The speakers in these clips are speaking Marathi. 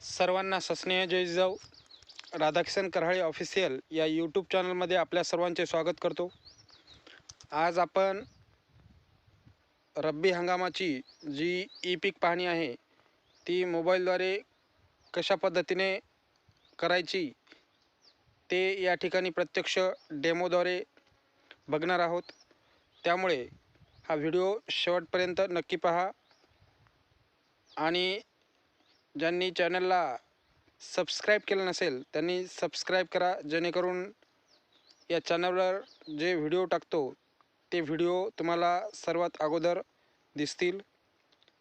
सर्वांना सस्नेह जय जाऊ राधाकिशन कराळे ऑफिशियल या यूट्यूब चॅनलमध्ये आपल्या सर्वांचे स्वागत करतो. आज आपण रब्बी हंगामाची जी ई पीक पाहणी आहे ती मोबाईलद्वारे कशा पद्धतीने करायची ते या ठिकाणी प्रत्यक्ष डेमोद्वारे बघणार आहोत. त्यामुळे हा व्हिडिओ शेवटपर्यंत नक्की पहा. आणि ज्यांनी चॅनलला सबस्क्राईब केलं नसेल त्यांनी सबस्क्राईब करा जेणेकरून या चॅनलवर जे व्हिडिओ टाकतो ते व्हिडिओ तुम्हाला सर्वात अगोदर दिसतील.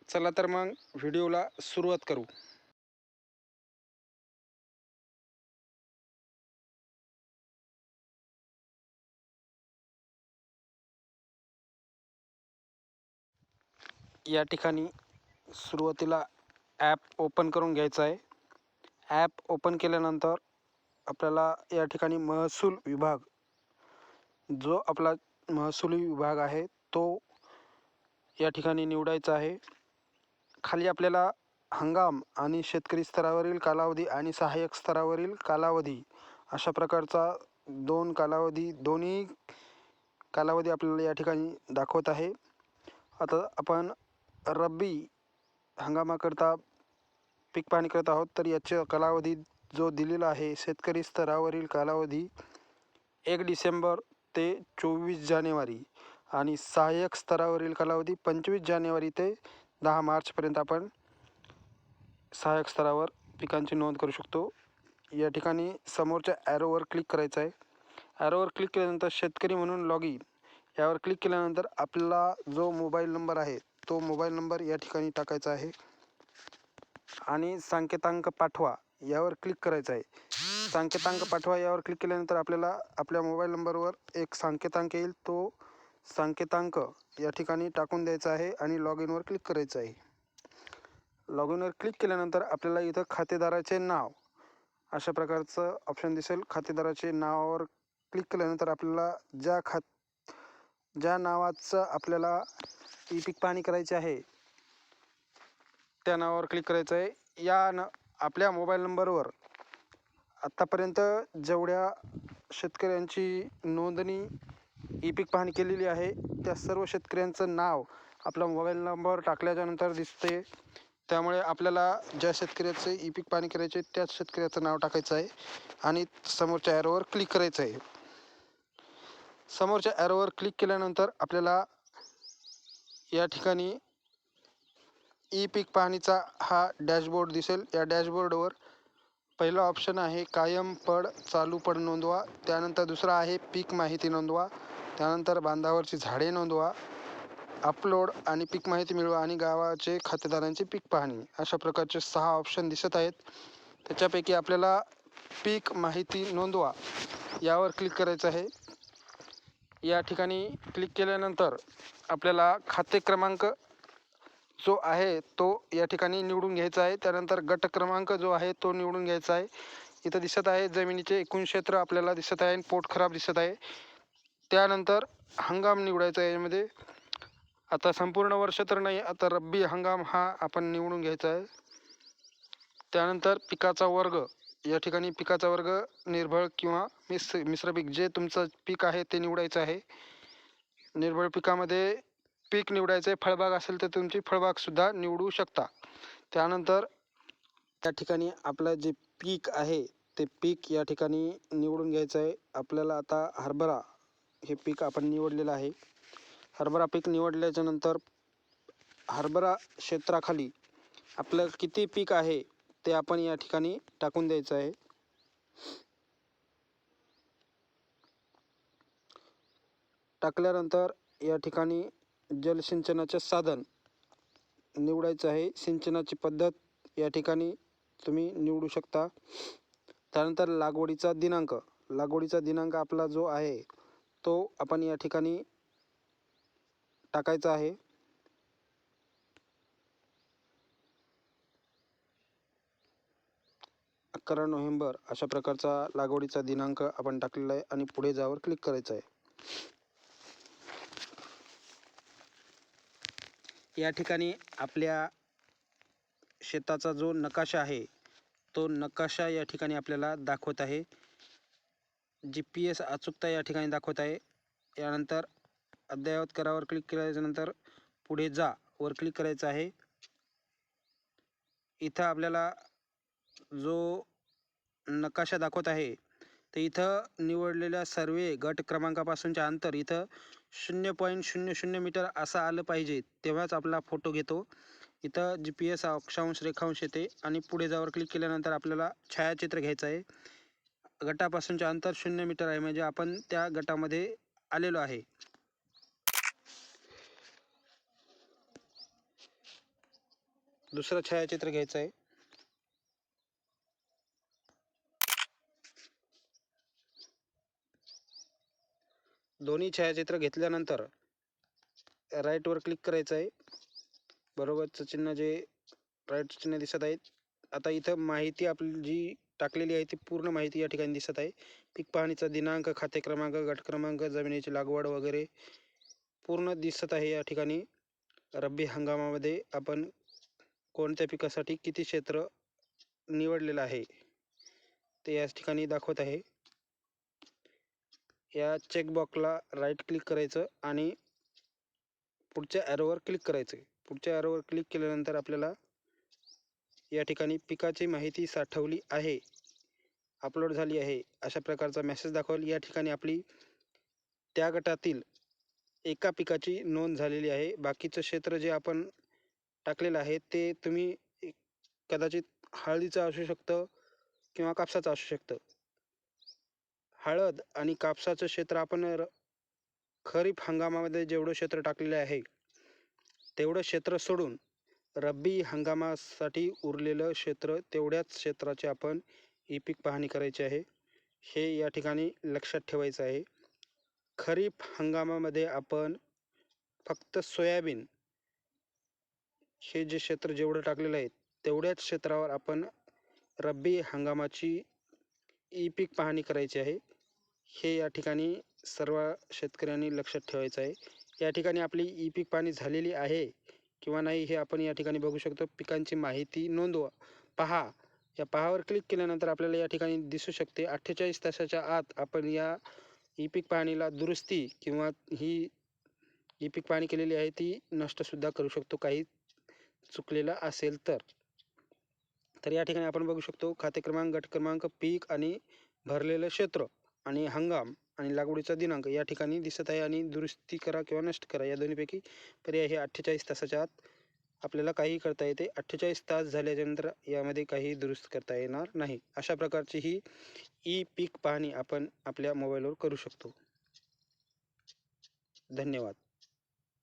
चला तर मग व्हिडिओला सुरुवात करू. या ठिकाणी सुरुवातीला ॲप ओपन करून घ्यायचं आहे. ॲप ओपन केल्यानंतर आपल्याला या ठिकाणी महसूल विभाग जो आपला महसुली विभाग आहे तो या ठिकाणी निवडायचा आहे. खाली आपल्याला हंगाम आणि शेतकरी स्तरावरील कालावधी आणि सहाय्यक स्तरावरील कालावधी अशा प्रकारचा दोन कालावधी दोन्ही कालावधी आपल्याला या ठिकाणी दाखवत आहे. आता आपण रब्बी हंगामाकरता पीक पाहणी करत आहोत तर याच्या कालावधी जो दिलेला आहे शेतकरी स्तरावरील कालावधी एक डिसेंबर ते चोवीस जानेवारी आणि सहाय्यक स्तरावरील कालावधी पंचवीस जानेवारी ते दहा मार्चपर्यंत आपण सहाय्यक स्तरावर पिकांची नोंद करू शकतो. या ठिकाणी समोरच्या ॲरोवर क्लिक करायचं आहे. ॲरोवर क्लिक केल्यानंतर शेतकरी म्हणून लॉग इन यावर क्लिक केल्यानंतर आपला जो मोबाईल नंबर आहे तो मोबाईल नंबर या ठिकाणी टाकायचा आहे. आणि सांकेतांक पाठवा यावर क्लिक करायचं आहे. सांकेतांक पाठवा यावर क्लिक केल्यानंतर आपल्याला आपल्या मोबाईल नंबरवर एक सांकेतांक येईल. तो सांकेतांक या ठिकाणी टाकून द्यायचा आहे आणि लॉग इनवर क्लिक करायचं आहे. लॉग इनवर क्लिक केल्यानंतर आपल्याला इथं खातेदाराचे नाव अशा प्रकारचं ऑप्शन दिसेल. खातेदाराचे नावावर क्लिक केल्यानंतर आपल्याला ज्या खात ज्या नावाचं आपल्याला ई पीक पाहणी करायची आहे. त्या नावावर क्लिक करायचं आहे या न आपल्या मोबाईल नंबरवर आत्तापर्यंत जेवढ्या शेतकऱ्यांची नोंदणी ई पीक पाहणी केलेली आहे त्या सर्व शेतकऱ्यांचं नाव आपला मोबाईल नंबर टाकल्याच्यानंतर दिसते त्यामुळे आपल्याला ज्या शेतकऱ्याचं ई पीक पाहणी करायचे त्याच शेतकऱ्याचं नाव टाकायचं आहे. आणि समोरच्या ॲरोवर क्लिक करायचं आहे समोरच्या ॲरोवर क्लिक केल्यानंतर आपल्याला या ठिकाणी ई पीक पाहणीचा हा डॅशबोर्ड दिसेल. या डॅशबोर्डवर पहिला ऑप्शन आहे कायम पड चालू पड नोंदवा. त्यानंतर दुसरा आहे पीक माहिती नोंदवा. त्यानंतर बांधावरची झाडे नोंदवा. अपलोड आणि पीक माहिती मिळवा आणि गावाचे खातेदारांची पीक पाहणी. अशा प्रकारचे सहा ऑप्शन दिसत आहेत. त्याच्यापैकी आपल्याला पीक माहिती नोंदवा यावर क्लिक करायचं आहे. या ठिकाणी क्लिक केल्यानंतर आपल्याला खाते क्रमांक जो आहे तो या ठिकाणी निवडून घ्यायचा आहे. त्यानंतर गट क्रमांक जो आहे तो निवडून घ्यायचा आहे. इथं दिसत आहे जमिनीचे एकूण क्षेत्र आपल्याला दिसत आहे आणि पोट खराब दिसत आहे. त्यानंतर हंगाम निवडायचा आहे यामध्ये. आता संपूर्ण वर्ष तर नाही आता रब्बी हंगाम हा आपण निवडून घ्यायचा आहे. त्यानंतर पिकाचा वर्ग या ठिकाणी पिकाचा वर्ग निर्भळ किंवा मिस मिश्र पीक जे तुमचं पीक आहे ते निवडायचं आहे. निर्बळ पिकामध्ये पीक निवडायचं आहे फळबाग असेल तर तुमची फळबागसुद्धा निवडू शकता. त्यानंतर त्या ठिकाणी आपलं जे पीक आहे ते पीक या ठिकाणी निवडून घ्यायचं आहे. आपल्याला आता हरभरा हे पीक आपण निवडलेलं आहे. हरभरा पीक निवडल्याच्या नंतर हरभरा क्षेत्राखाली आपलं किती पीक आहे ते आपण या ठिकाणी टाकून द्यायचं आहे. टाकल्यानंतर या ठिकाणी जलसिंचनाचे साधन निवडायचं आहे. सिंचनाची पद्धत या ठिकाणी तुम्ही निवडू शकता. त्यानंतर लागवडीचा दिनांक. लागवडीचा दिनांक आपला जो आहे तो आपण या ठिकाणी टाकायचा आहे. अकरा नोव्हेंबर अशा प्रकारचा लागवडीचा दिनांक आपण टाकलेला आहे आणि पुढे जावर क्लिक करायचं आहे. या ठिकाणी आपल्या शेताचा जो नकाशा आहे तो नकाशा या ठिकाणी आपल्याला दाखवत आहे. जी पी एस अचूकता या ठिकाणी दाखवत आहे. यानंतर अद्ययावत करावर क्लिक केल्याच्यानंतर पुढे जा वर क्लिक करायचं आहे. इथं आपल्याला जो नकाशा दाखवत आहे तर इथं निवडलेल्या सर्वे गट क्रमांकापासूनच्या अंतर इथं शून्य पॉईंट शून्य शून्य मीटर असं आलं पाहिजे तेव्हाच आपला फोटो घेतो. इथं जी पी एस अक्षांश रेखांश येते आणि पुढे जावर क्लिक केल्यानंतर आपल्याला छायाचित्र घ्यायचं आहे. गटापासूनचे अंतर शून्य मीटर आहे म्हणजे आपण त्या गटामध्ये आलेलो आहे. दुसरं छायाचित्र घ्यायचं आहे. दोन्ही छायाचित्र घेतल्यानंतर राईटवर क्लिक करायचं आहे. बरोबरचं चिन्ह जे राईट चिन्ह दिसत आहेत. आता इथं माहिती आपली जी टाकलेली आहे ती पूर्ण माहिती या ठिकाणी दिसत आहे. पीक पाहणीचा दिनांक खाते क्रमांक गट क्रमांक जमिनीची लागवड वगैरे पूर्ण दिसत आहे या ठिकाणी. रब्बी हंगामामध्ये आपण कोणत्या पिकासाठी किती क्षेत्र निवडलेलं आहे ते याच ठिकाणी दाखवत आहे. या चेकबॉक्सला राईट क्लिक करायचं आणि पुढच्या ॲरोवर क्लिक करायचं. पुढच्या ॲरोवर क्लिक केल्यानंतर आपल्याला या ठिकाणी पिकाची माहिती साठवली आहे. अपलोड झाली आहे. अशा प्रकारचा मेसेज दाखवेल. या ठिकाणी आपली त्या गटातील एका पिकाची नोंद झालेली आहे. बाकीचं क्षेत्र जे आपण टाकलेलं आहे ते तुम्ही कदाचित हळदीचं असू शकतं किंवा कापसाचं असू शकतं. हळद आणि कापसाचं क्षेत्र आपण र खरीप हंगामामध्ये जेवढं क्षेत्र टाकलेलं आहे तेवढं क्षेत्र सोडून रब्बी हंगामासाठी उरलेलं क्षेत्र तेवढ्याच क्षेत्राचे आपण ई पीक पाहणी करायची आहे. हे या ठिकाणी लक्षात ठेवायचं आहे. खरीप हंगामामध्ये आपण फक्त सोयाबीन हे जे क्षेत्र जेवढं टाकलेलं आहे तेवढ्याच क्षेत्रावर आपण रब्बी हंगामाची ई पीक पाहणी करायची आहे. हे या ठिकाणी सर्व शेतकऱ्यांनी लक्षात ठेवायचं आहे. या ठिकाणी आपली ई पीक पाणी झालेली आहे किंवा नाही हे आपण या ठिकाणी बघू शकतो. पिकांची माहिती नोंदवा. पहा. या पहावर क्लिक केल्यानंतर आपल्याला या ठिकाणी दिसू शकते. अठ्ठेचाळीस तासाच्या आत आपण या ई पीक पाणीला दुरुस्ती किंवा ही ई पीक पाणी केलेली आहे ती नष्टसुद्धा करू शकतो. काही चुकलेलं असेल तर. तर या ठिकाणी आपण बघू शकतो. खाते क्रमांक गट क्रमांक पीक आणि भरलेलं क्षेत्र. आणि हंगाम आणि लागवडीचा दिनांक या ठिकाणी दिसत आहे आणि दुरुस्ती करा किंवा नष्ट करा या दोन्हीपैकी पर्याय हे अठ्ठेचाळीस तासाच्या आत आपल्याला काही करता येते. अठ्ठेचाळीस तास झाल्याच्यानंतर यामध्ये काही दुरुस्त करता येणार नाही. अशा प्रकारची ही ई पीक पाहणी आपण आपल्या मोबाईलवर करू शकतो. धन्यवाद.